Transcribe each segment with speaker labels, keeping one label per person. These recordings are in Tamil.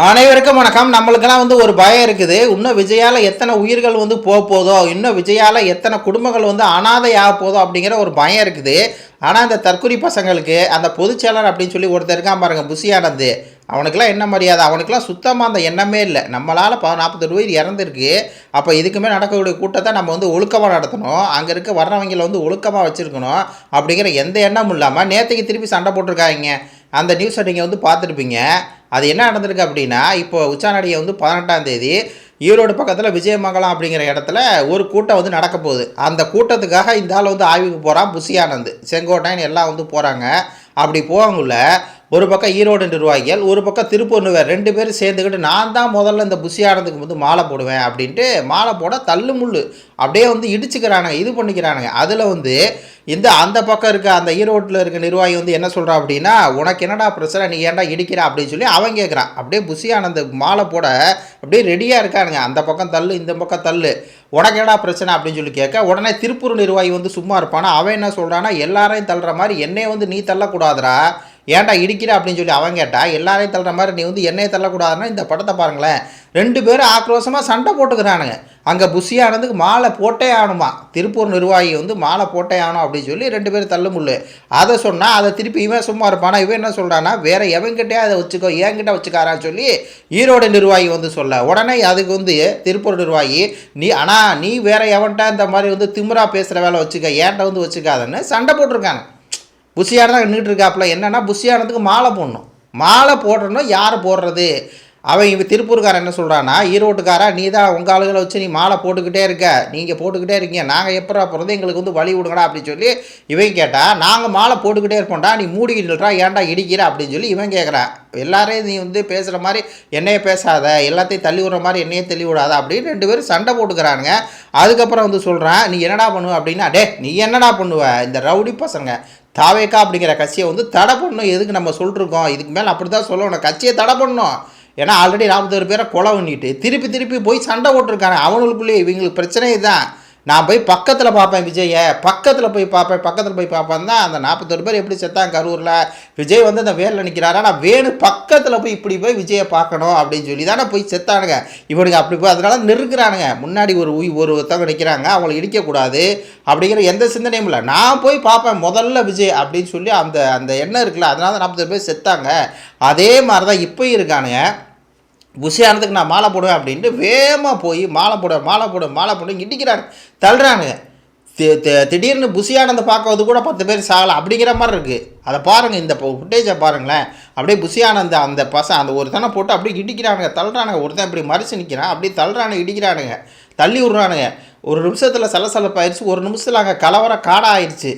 Speaker 1: அனைவருக்கும் வணக்கம். நம்மளுக்கெல்லாம் வந்து ஒரு பயம் இருக்குது. இன்னும் விஜயால எத்தனை உயிர்கள் வந்து போக போதோ இன்னும் விஜயால எத்தனை குடும்பங்கள் வந்து அனாதை ஆக போதோ அப்படிங்கிற ஒரு பயம் இருக்குது. ஆனால் இந்த தற்கொலை பசங்களுக்கு அந்த பொதுச்செயலர் அப்படின்னு சொல்லி ஒருத்தர் இருக்கான் பாருங்க புசியானது அவனுக்கெல்லாம் என்ன மரியாதை? அவனுக்கெல்லாம் சுத்தமாக அந்த எண்ணமே இல்லை. நம்மளால் ப நாற்பத்தெட்டு உயிர் இறந்துருக்கு. அப்போ இதுக்குமே நடக்கக்கூடிய கூட்டத்தை நம்ம வந்து ஒழுக்கமாக நடத்தணும். அங்கே இருக்க வர்றவங்களை வந்து ஒழுக்கமாக வச்சுருக்கணும் அப்படிங்கிற எந்த எண்ணமும் இல்லாமல் நேற்றுக்கு திருப்பி சண்டை போட்டிருக்காங்க. அந்த நியூஸை நீங்கள் வந்து பார்த்துருப்பீங்க. அது என்ன நடந்திருக்கு அப்படின்னா இப்போ உச்சாநடிகை வந்து பதினெட்டாம் தேதி ஈரோடு பக்கத்தில் விஜயமங்கலம் அப்படிங்கிற இடத்துல ஒரு கூட்டம் வந்து நடக்க போகுது. அந்த கூட்டத்துக்காக இந்த ஆள் வந்து ஆய்வுக்கு போகிறான் புசி ஆனந்த் செங்கோட்டையன் எல்லாம் வந்து போகிறாங்க அப்படி போகக்குள்ள ஒரு பக்கம் ஈரோடு நிர்வாகிகள் ஒரு பக்கம் திருப்பூர் நிர்வாகி ரெண்டு பேரும் சேர்ந்துக்கிட்டு நான் தான் முதல்ல இந்த புசி வந்து மாலை போடுவேன் அப்படின்ட்டு மாலை போட தள்ளு முள்ளு அப்படியே வந்து இடிச்சுக்கிறானுங்க இது பண்ணிக்கிறானுங்க. அதில் வந்து இந்த அந்த பக்கம் இருக்க அந்த ஈரோட்டில் இருக்க நிர்வாகி வந்து என்ன சொல்கிறா அப்படின்னா உனக்கு என்னடா பிரச்சனை? நீ ஏன்டா இடிக்கிற? அப்படின்னு சொல்லி அவன் கேட்குறான் அப்படியே புசி ஆனந்த மாலை போட அப்படியே ரெடியாக இருக்கானுங்க. அந்த பக்கம் தள்ளு இந்த பக்கம் தள்ளு உனக்கு என்னடா பிரச்சனை? அப்படின்னு சொல்லி கேட்க உடனே திருப்பூர் நிர்வாகி வந்து சும்மா இருப்பானா? அவன் என்ன சொல்கிறான்னா எல்லாரையும் தள்ளுற மாதிரி என்னையே வந்து நீ தள்ளக்கூடாதுடா. ஏன்டா இடிக்கிற அப்படின்னு சொல்லி அவன் கேட்டா எல்லாரையும் தள்ளுற மாதிரி நீ வந்து என்னையை தள்ளக்கூடாதுன்னா இந்த படத்தை பாருங்களேன். ரெண்டு பேரும் ஆக்ரோஷமாக சண்டை போட்டுக்கிறானுங்க. அங்கே புஷியானதுக்கு மாலை போட்டே ஆகணுமா? திருப்பூர் நிர்வாகி வந்து மாலை போட்டே ஆகணும் அப்படின்னு சொல்லி ரெண்டு பேரும் தள்ளுமுள்ளு அதை சொன்னால் அதை திருப்பி இவன் சும்மா இருப்பானா? இவன் என்ன சொல்கிறான்னா வேற எவன்கிட்டே அதை வச்சுக்கோ என்கிட்ட வச்சுக்காரான்னு சொல்லி ஈரோடு நிர்வாகி வந்து சொல்ல. உடனே அதுக்கு வந்து திருப்பூர் நிர்வாகி நீ ஆனால் நீ வேற எவன்ட்ட இந்த மாதிரி வந்து திமிரா பேசுகிற வேலை வச்சுக்க ஏன்ட்ட வந்து வச்சுக்காதன்னு சண்டை போட்டிருக்காங்க. புஷியானதான் நின்றுட்டு இருக்காப்புல. என்னென்னா புஷியானதுக்கு மாலை போடணும். மாலை போடணும் யார் போடுறது? அவன் இவன் திருப்பூர்காரன் என்ன சொல்கிறான்னா ஈரோட்டுக்காரா நீ தான் உங்கள் ஆளுகளை வச்சு நீ மாலை போட்டுக்கிட்டே இருக்க. நீங்கள் போட்டுக்கிட்டே இருக்கீங்க. நாங்கள் எப்படா போகிறது எங்களுக்கு வந்து வழி விடுங்கடா அப்படின்னு சொல்லி இவன் கேட்டால் நாங்கள் மாலை போட்டுக்கிட்டே இருப்போம்டா நீ மூடிக்கிட்டுறா ஏன்டா இடிக்கிற அப்படின்னு சொல்லி இவன் கேட்குறான் எல்லாரையும் நீ வந்து பேசுகிற மாதிரி என்னையே பேசாத எல்லாத்தையும் தள்ளி விடுற மாதிரி என்னையே தள்ளி விடாத அப்படின்னு ரெண்டு பேரும் சண்டை போட்டுக்கிறானுங்க. அதுக்கப்புறம் வந்து சொல்கிறான் நீ என்னடா பண்ணுவ? அப்படின்னா டே நீ என்னடா பண்ணுவ? இந்த ரவுடி பசங்க தாவேக்கா அப்படிங்கிற கட்சியை வந்து தடை பண்ணணும் எதுக்கு நம்ம சொல்லிருக்கோம்? இதுக்கு மேலே அப்படி தான் சொல்லணும். கட்சியை தடை பண்ணணும் ஏன்னா ஆல்ரெடி நாற்பத்தோரு பேரை கொலை பண்ணிட்டு திருப்பி திருப்பி போய் சண்டை போட்டிருக்காங்க அவனுக்குள்ளேயே இவங்களுக்கு பிரச்சனையே தான் நான் போய் பக்கத்தில் பார்ப்பேன் விஜயை பக்கத்தில் போய் பார்ப்பேன். பக்கத்தில் போய் பார்ப்பேன் தான் அந்த நாற்பத்தொரு பேர் எப்படி செத்தாங்க கரூரில். விஜய் வந்து அந்த வேலில் நிற்கிறாரா நான் வேணு பக்கத்தில் போய் இப்படி போய் விஜயை பார்க்கணும் அப்படின்னு சொல்லி தானே போய் செத்தானுங்க. இவனுக்கு அப்படி போய் அதனால நெருக்கிறானுங்க முன்னாடி ஒரு உய் ஒரு ஒருத்தவங்க நிற்கிறாங்க அவங்களை இடிக்கக்கூடாது அப்படிங்கிற எந்த சிந்தனையும் இல்லை. நான் போய் பார்ப்பேன் முதல்ல விஜய் அப்படின்னு சொல்லி அந்த அந்த எண்ணம் இருக்குல்ல. அதனால தான் நாற்பத்தொரு பேர் செத்தாங்க. அதே மாதிரி தான் இப்போயும் இருக்கானுங்க. புஷியானதுக்கு நான் மாலை போடுவேன் அப்படின்ட்டு வேகமாக போய் மாலை போட மாலை போட மாலை போட இடிக்கிறாங்க தள்ளுறானுங்க. திடீர்னு புஷியானந்த பார்க்கறது கூட பத்து பேர் சாகலை அப்படிங்கிற மாதிரி இருக்குது அதை பாருங்கள் இந்த ஃபுட்டேஜை பாருங்களேன். அப்படியே புஷியானந்த அந்த பசங்க அந்த ஒருத்தனை போட்டு அப்படியே இடிக்கிறானுங்க. தள்ளுறானுங்க. ஒருத்தன் இப்படி மறிச்சு நிற்கிறான் அப்படியே தள்ளுறானுங்க இடிக்கிறானுங்க. தள்ளி விட்றானுங்க. ஒரு நிமிஷத்தில் சலசலப்பாயிருச்சு. ஒரு நிமிஷத்தில் அங்கே கலவர காடாயிருச்சு.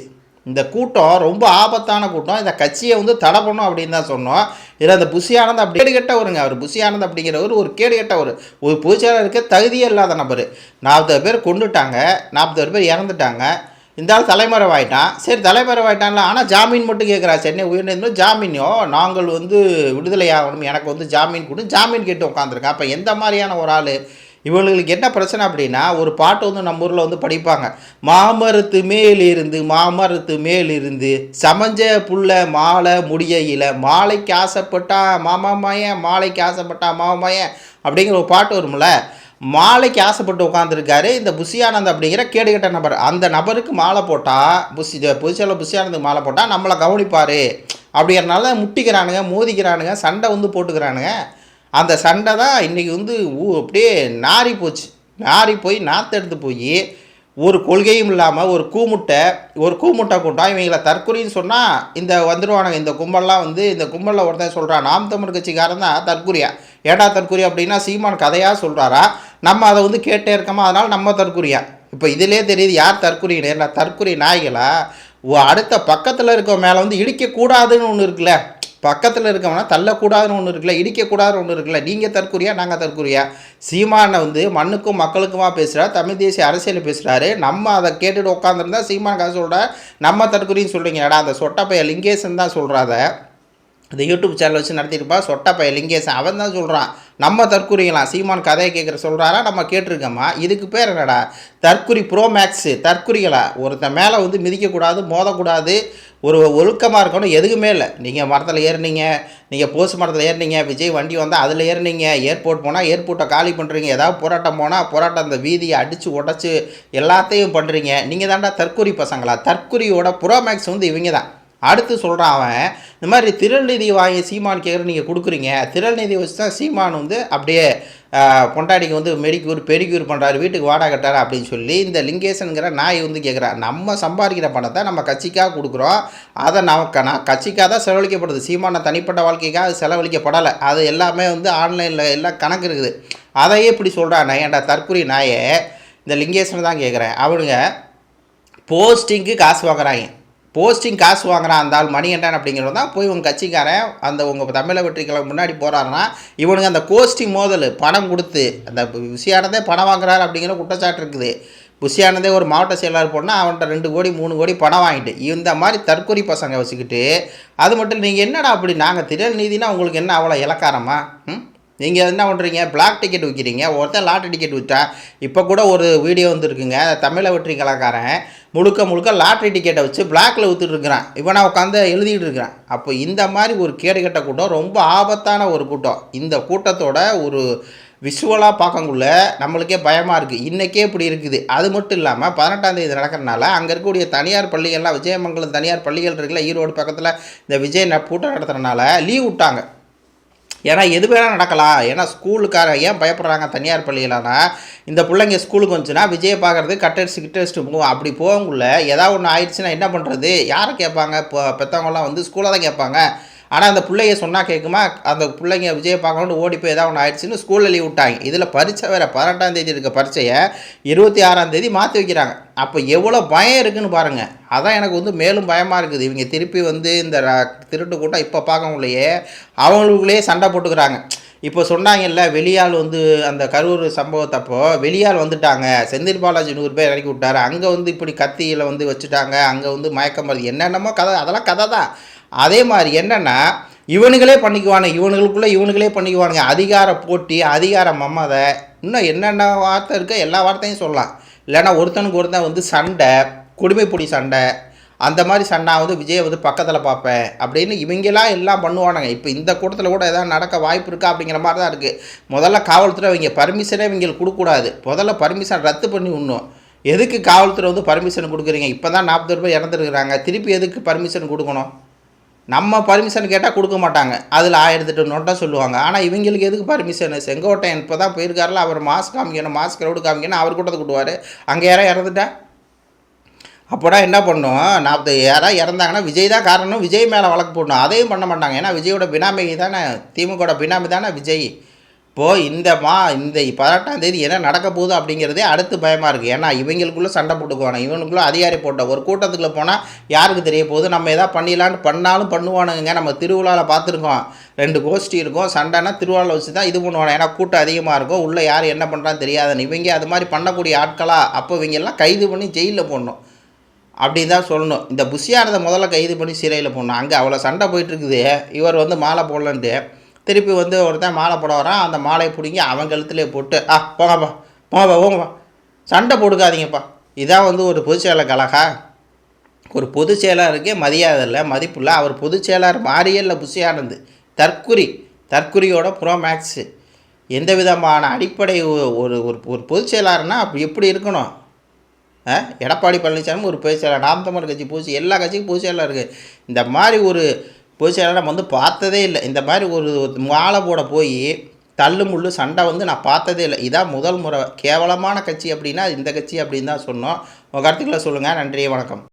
Speaker 1: இந்த கூட்டம் ரொம்ப ஆபத்தான கூட்டம். இந்த கட்சியை வந்து தடை பண்ணும் அப்படின்னு தான் சொன்னோம். இதில் அந்த புஷியானந்த் அப்படி கேடு கெட்டவருங்க அவர் புஷியானந்த் அப்படிங்கிறவர் ஒரு கேடு கெட்டவர் ஒரு பொதுச்செயலாளருக்கு தகுதியே இல்லாத நபர். நாற்பது பேர் கொண்டுட்டாங்க. நாற்பது பேர் இறந்துட்டாங்க. இந்த ஆள் தலைமறைவாயிட்டான் சரி தலைமறைவாயிட்டான்ல. ஆனால் ஜாமீன் மட்டும் கேட்குறா சென்னை உயர்நீதிமன்றம் ஜாமீனோ நாங்கள் வந்து விடுதலை ஆகணும் எனக்கு வந்து ஜாமீன் கொடு. ஜாமீன் கேட்டு உட்காந்துருக்கேன் அப்போ எந்த மாதிரியான ஒரு ஆள்? இவங்களுக்கு என்ன பிரச்சனை அப்படின்னா ஒரு பாட்டு வந்து நம்ம ஊரில் வந்து படிப்பாங்க. மாமரத்து மேலிருந்து மாமரத்து மேலிருந்து சமஞ்ச புள்ள மாலை முடியையில் மாலைக்கு ஆசைப்பட்டா மாமா மாயன் மாலைக்கு ஆசைப்பட்டா மாமா மாயன் அப்படிங்கிற ஒரு பாட்டு வரும்ல? மாலைக்கு ஆசைப்பட்டு உட்காந்துருக்காரு இந்த புஷியானந்த் அப்படிங்கிற கேடுகட்ட நபர். அந்த நபருக்கு மாலை போட்டால் புஷி புதுச்சேரியில் புஷியானந்துக்கு மாலை போட்டால் நம்மளை கவனிப்பார். அப்படிங்கிறனால முட்டிக்கிறானுங்க மோதிக்கிறானுங்க சண்டை வந்து போட்டுக்கிறானுங்க. அந்த சண்டை தான் இன்றைக்கி வந்து ஊ அப்படியே நாரி போச்சு. நாரி போய் நாற்று எடுத்து போய் ஒரு கொள்கையும் இல்லாமல் ஒரு கூமுட்டை ஒரு கூமுட்டை கூட்டம் இவங்களை தற்கொலைன்னு சொன்னால் இந்த வந்துடுவானுங்க இந்த கும்பல்லாம் வந்து இந்த கும்பலில் ஒருத்தன் சொல்கிறான் நாம் தமிழ் கட்சிக்காரன் தான் தற்கொலையா? ஏடா தற்கொலை அப்படின்னா சீமான் கதையாக சொல்கிறாரா நம்ம அதை வந்து கேட்டே இருக்கோமா? அதனால் நம்ம தற்கொலையா? இப்போ இதிலே தெரியுது யார் தற்கொலை என்ன தற்கொலை நாய்களா? அடுத்த பக்கத்தில் இருக்க மேலே வந்து இடிக்கக்கூடாதுன்னு ஒன்று இருக்குல்ல? பக்கத்தில் இருக்கவனா தள்ளக்கூடாதுன்னு ஒன்று இருக்குல்ல இடிக்கக்கூடாதுன்னு ஒன்று இருக்குல்ல நீங்கள் தற்கொலையா நாங்கள் தற்குறியா? சீமானை வந்து மண்ணுக்கும் மக்களுக்குமா பேசுகிறா தமிழ் தேசிய அரசியல் பேசுகிறாரு நம்ம அதை கேட்டுட்டு உட்காந்துருந்தா சீமான் கதை சொல்கிற நம்ம தற்கொலைன்னு சொல்கிறீங்கடா அந்த சொட்டப்பைய லிங்கேசன் தான் சொல்கிறாத இந்த யூடியூப் சேனல் வச்சு நடத்திருப்பா சொட்டப்பைய லிங்கேசன் அவன் தான் சொல்கிறான் நம்ம தற்கொலைகளாம் சீமான் கதையை கேட்குற சொல்கிறாரா நம்ம கேட்டிருக்கோம்மா இதுக்கு பேர் என்னடா? தற்குறி ப்ரோ மேக்ஸு தற்குறிகளா? ஒருத்தன் மேலே வந்து மிதிக்கக்கூடாது மோதக்கூடாது ஒரு ஒழுக்கமாக இருக்கணும் எதுக்குமே இல்லை. நீங்கள் மரத்தில் ஏறுனீங்க நீங்கள் போஸ் மரத்தில் ஏறுனீங்க விஜய் வண்டி வந்தால் அதில் ஏறுனீங்க ஏர்போர்ட் போனால் ஏர்போர்ட்டை காலி பண்ணுறீங்க ஏதாவது போராட்டம் போனால் போராட்டம் அந்த வீதியை அடித்து உடச்சி எல்லாத்தையும் பண்ணுறீங்க நீங்கள் தாண்டா தற்கொலை பசங்களா? ப்ரோ மேக்ஸ் வந்து இவங்க தான் அடுத்து சொல்கிறான் அவன் இந்த மாதிரி திரள்நிதி வாங்கி சீமான் கேட்குற நீங்கள் கொடுக்குறீங்க. திரள்நிதி வச்சு தான் சீமான் வந்து அப்படியே பொண்டாடிக்கு வந்து மெடிக்யூர் பெடிக்யூர் பண்ணுறாரு வீட்டுக்கு வாடகை கட்டாரு அப்படின்னு சொல்லி இந்த லிங்கேசனுங்கிற நாய் வந்து கேட்குறான் நம்ம சம்பாதிக்கிற பணத்தை நம்ம கட்சிக்காக கொடுக்குறோம். அதை நமக்கு நான் கட்சிக்காக தான் செலவழிக்கப்படுது. சீமான தனிப்பட்ட வாழ்க்கைக்காக அது செலவழிக்கப்படலை. அது எல்லாமே வந்து ஆன்லைனில் எல்லாம் கணக்கு இருக்குது. அதையே இப்படி சொல்கிறான் ஏன்டா தற்கொலை நாயை. இந்த லிங்கேசன் தான் கேட்குறேன் அவனுங்க போஸ்டிங்க்கு காசு வாங்குறாங்க. போஸ்டிங் காசு வாங்குறான் அந்த ஆள் மணிகண்டன் அப்படிங்கிறது தான் போய் உங்கள் கட்சிக்காரன் அந்த உங்கள் தமிழக வெற்றிக்கிழமை முன்னாடி போகிறாருன்னா இவனுங்க அந்த கோஸ்டிங் மோதல் பணம் கொடுத்து அந்த புஷியானதே பணம் வாங்குறாரு அப்படிங்கிற குற்றச்சாட்டு இருக்குது. புஷியானதே ஒரு மாவட்ட செயலாளர் போனால் அவன்கிட்ட ரெண்டு கோடி மூணு கோடி பணம் வாங்கிட்டு இந்த மாதிரி தற்கொலை பசங்க வச்சுக்கிட்டு அது மட்டும் நீங்கள் என்னடா அப்படி நாங்கள் திரள் நீதினா உங்களுக்கு என்ன அவ்வளோ இலக்காரமா? ம்? நீங்கள் என்ன பண்ணுறீங்க பிளாக் டிக்கெட் விற்கிறீங்க ஒருத்தன் லாட்டரி டிக்கெட் விற்றா இப்போ கூட ஒரு வீடியோ வந்துருக்குங்க. தமிழை வெற்றி கலாக்காரன் முழுக்க முழுக்க லாட்ரி டிக்கெட்டை வச்சு பிளாக்கில் வித்துட்டு இருக்கிறான். இவன் நான் உட்காந்து எழுதிட்டு இருக்கிறான். அப்போ இந்த மாதிரி ஒரு கேடுகட்ட கூட்டம் ரொம்ப ஆபத்தான ஒரு கூட்டம். இந்த கூட்டத்தோட ஒரு விஷுவலாக பார்க்கக்குள்ள நம்மளுக்கே பயமாக இருக்குது இன்றைக்கே இப்படி இருக்குது. அது மட்டும் இல்லாமல் பதினெட்டாம் தேதி நடக்கிறனால அங்கே இருக்கக்கூடிய தனியார் பள்ளிகள்லாம் விஜயமங்கலம் தனியார் பள்ளிகள் இருக்குல்ல ஈரோடு பக்கத்தில் இந்த விஜய் கூட்டம் நடத்துறதுனால லீவ் விட்டாங்க. ஏன்னா எது வேணால் நடக்கலாம். ஏன்னா ஸ்கூலுக்கார ஏன் பயப்படுறாங்க தனியார் பள்ளியிலனா? இந்த பிள்ளைங்க ஸ்கூலுக்கு வந்துச்சுன்னா விஜயை பார்க்குறது கட்டடிச்சு கிட்டடிச்சுட்டு போகும் அப்படி போகக்குள்ள ஏதாவது ஒன்று ஆயிடுச்சுன்னா என்ன பண்ணுறது யாரை கேட்பாங்க? இப்போ பெற்றவங்களாம் வந்து ஸ்கூலில் தான் கேட்பாங்க. ஆனால் அந்த பிள்ளைய சொன்னால் கேட்குமா அந்த பிள்ளைங்க விஜயை பார்க்கணும்னு ஓடி போய் ஏதாவது ஒன்று ஆயிடுச்சுன்னு ஸ்கூலில் லீவ் விட்டாங்க. இதில் பரீட்சை வேறு பதினெட்டாம் தேதி இருக்க பரீட்சையை இருபத்தி ஆறாம் தேதி மாற்றி வைக்கிறாங்க. அப்போ எவ்வளோ பயம் இருக்குதுன்னு பாருங்கள் அதான் எனக்கு வந்து மேலும் பயமாக இருக்குது. இவங்க திருப்பி வந்து இந்த திருட்டு கூட்டம் இப்போ பார்க்கக்குள்ளேயே அவங்களுக்குள்ளேயே சண்டை போட்டுக்கிறாங்க. இப்போ சொன்னாங்கல்ல வெளியால் வந்து அந்த கரூர் சம்பவத்தப்போ வெளியால் வந்துட்டாங்க. செந்தில் பாலாஜி நூறு பேர் இறக்கி விட்டாரு. அங்கே வந்து இப்படி கத்தியில் வந்து வச்சுட்டாங்க. அங்கே வந்து மயக்கம் மருந்து என்னென்னமோ கதை. அதெல்லாம் கதை தான். அதே மாதிரி என்னென்னா இவனுங்களே பண்ணிக்குவானுங்க. இவனுங்களுக்குள்ளே இவனுங்களே பண்ணிக்குவானுங்க. அதிகார போட்டி அதிகார மம்மதை இன்னும் என்னென்ன வார்த்தை இருக்கோ எல்லா வார்த்தையும் சொல்லலாம். இல்லைன்னா ஒருத்தனுக்கு ஒருத்தன் வந்து சண்டை குடிமைப்பொடி சண்டை. அந்த மாதிரி சண்டா வந்து விஜயை வந்து பக்கத்தில் பார்ப்பேன் அப்படின்னு இவங்கெல்லாம் எல்லாம் பண்ணுவானுங்க. இப்போ இந்த கூட்டத்தில் கூட எதாவது நடக்க வாய்ப்பு இருக்கா அப்படிங்கிற மாதிரி தான் இருக்குது முதல்ல காவல்துறை இவங்க பர்மிஷனே இவங்களுக்கு கொடுக்கக்கூடாது. முதல்ல பர்மிஷன் ரத்து பண்ணி விடணும். எதுக்கு காவல்துறை வந்து பர்மிஷன் கொடுக்குறீங்க? இப்போ தான் நாற்பது ரூபாய் இறந்துருக்குறாங்க. திருப்பி எதுக்கு பர்மிஷன் கொடுக்கணும்? நம்ம பர்மிஷன் கேட்டால் கொடுக்க மாட்டாங்க. அதில் ஆயிரத்தெட்டு நோட்டாக சொல்லுவாங்க. ஆனால் இவங்களுக்கு எதுக்கு பர்மிஷன் செங்கோட்டையன் இப்போ தான் போயிருக்காருல அவர் மாஸ்க் காமிக்கணும் மாஸ்க் ரோடு காமிக்கணும் அவர் கூட்டத்தை கூட்டுவார். அங்கே யாரோ இறந்துட்டா? அப்போனா என்ன பண்ணும்? நாற்பது யாராவது இறந்தாங்கன்னா விஜய் தான் காரணம். விஜய் மேலே வழக்கு போடணும். அதையும் பண்ண மாட்டாங்க. ஏன்னா விஜயோட பினாமி தானே திமுகவோட பினாமி தானே விஜய். இப்போது இந்த மா இந்த பதினெட்டாம் தேதி என்ன நடக்க போகுது அப்படிங்கிறதே அடுத்து பயமாக இருக்குது ஏன்னா இவங்களுக்குள்ளே சண்டை போட்டுக்குவானு இவனுக்குள்ளே அதிகாரி போட்ட ஒரு கூட்டத்துக்குள்ளே போனால் யாருக்கு தெரிய போகுது? நம்ம எதாவது பண்ணிடலான்னு பண்ணாலும் பண்ணுவானுங்க நம்ம திருவிழாவில் பார்த்துருக்கோம். ரெண்டு கோஷ்டி இருக்கும். சண்டைனா திருவிழாவில் வச்சு தான் இது பண்ணுவானு ஏன்னா கூட்டம் அதிகமாக இருக்கும். உள்ளே யார் என்ன பண்ணுறான்னு தெரியாதுன்னு. இவங்க அது மாதிரி பண்ணக்கூடிய ஆட்களாக அப்போ இவங்கெல்லாம் கைது பண்ணி ஜெயிலில் போடணும். அப்படின்னு தான் சொல்லணும். இந்த புஷியானதை முதல்ல கைது பண்ணி சிறையில் போடணும். அங்கே அவ்வளோ சண்டை போயிட்டுருக்குது. இவர் வந்து மாலை போடலன்ட்டு திருப்பி வந்து ஒருத்தன் மாலை போட வரான். அந்த மாலையை பிடிங்கி அவன் கழுத்துலேயே போட்டு ஆ போங்கப்பா போங்கப்பா போங்கப்பா சண்டை போடுக்காதீங்கப்பா. இதான் வந்து ஒரு பொதுச் செயலர் கழகா ஒரு பொதுச் செயலாளருக்கே மரியாதை இல்லை மதிப்பு இல்லை. அவர் பொதுச் செயலாளர் மாறியே இல்லை புஷியானது. தற்குறி தற்குறியோட ப்ரோ மேக்ஸு. எந்த விதமான அடிப்படை ஒரு ஒரு ஒரு பொதுச் செயலாளர்னா அப்படி எப்படி இருக்கணும்? எடப்பாடி பழனிசாமி ஒரு பொதுச்செயலாளர் நாம் தமிழர் கட்சி பொதுச் எல்லா கட்சிக்கும் பொதுச்செயலாளர் இருக்குது இந்த மாதிரி ஒரு பொதுச்செயலாளர் நம்ம வந்து பார்த்ததே இல்லை. இந்த மாதிரி ஒரு ஒரு மாலை போட போய் தள்ளு முள்ளு சண்டை வந்து நான் பார்த்ததே இல்லை. இதான் முதல் முறை. கேவலமான கட்சி அப்படின்னா இந்த கட்சி அப்படின்னு தான் சொன்னோம். உங்கள் கருத்துக்களை சொல்லுங்கள் நன்றி வணக்கம்.